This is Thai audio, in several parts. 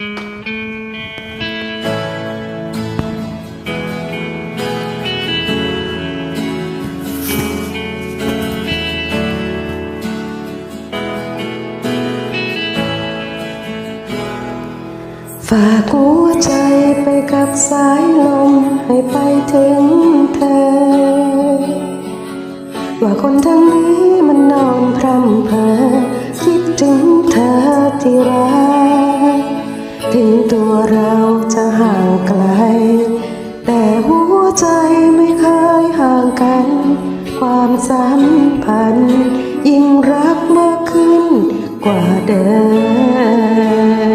ฝากหัวใจไปกับสายลมให้ไปถึงเธอ ว่าคนทางนี้มันนอนพร่ำเพอคิดถึงเธอที่รัก ถึงตัวเราจะห่างไกล แต่หัวใจไม่เคยห่างกัน ความสัมพันธ์ยิ่งรักมากขึ้นกว่าเดิ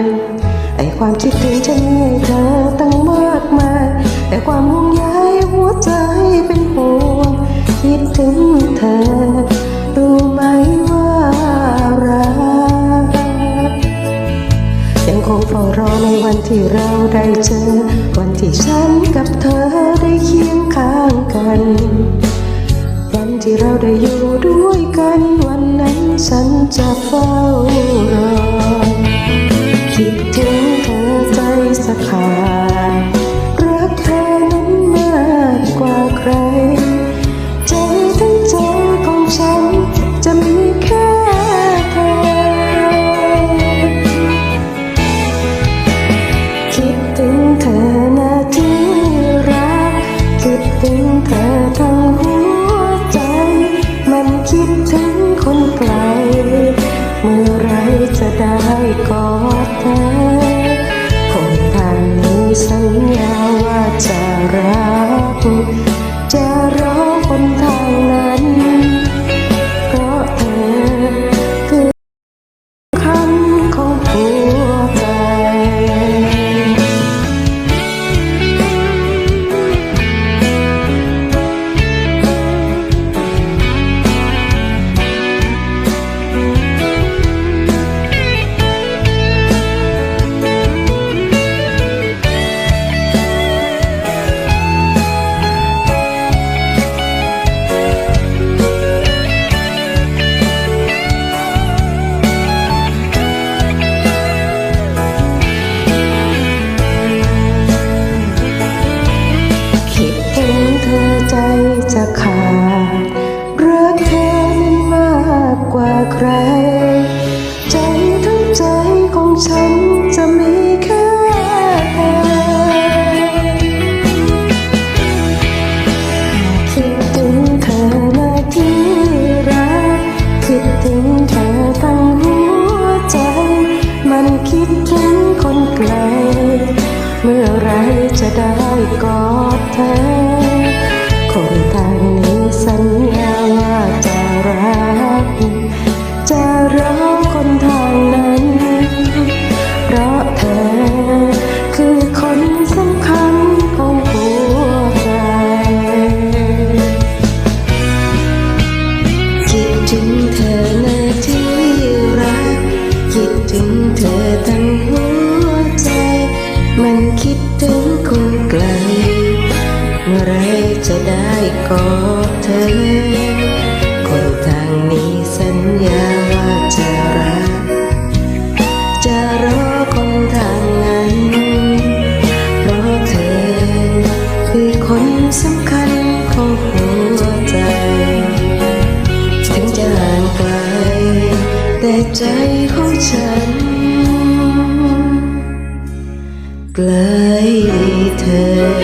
มไอความคิดถึงฉันมีให้เธอ วันที่เราได้เจอ วันที่ฉันกับเธอได้เคียงข้างกัน วันที่เราได้อยู่ด้วยกัน วันนั้นฉันจะเฝ้ารอ ถึงเธอทั้งหัวใจ มันคิดถึงคนไกล เมื่อไรจะได้กอดเธอคนทางนี้สัญญาว่าจะรัก กว่าใคร ใจทั้งใจของฉันจะมีแค่เธอคิดถึงเธอนาที่รัก คิดถึงเธอทั้งหัวใจ มันคิดถึงคนไกล เมื่อไรจะได้กอดเธอ คนทางนี้สัญญา จะได้กอดเธอ คนทางนี้สัญญาว่าจะรัก จะรอคนทางนั้น เพราะเธอคือคนสำคัญของหัวใจ ถึงจะห่างไกล แต่ใจของฉันใกล้เธอ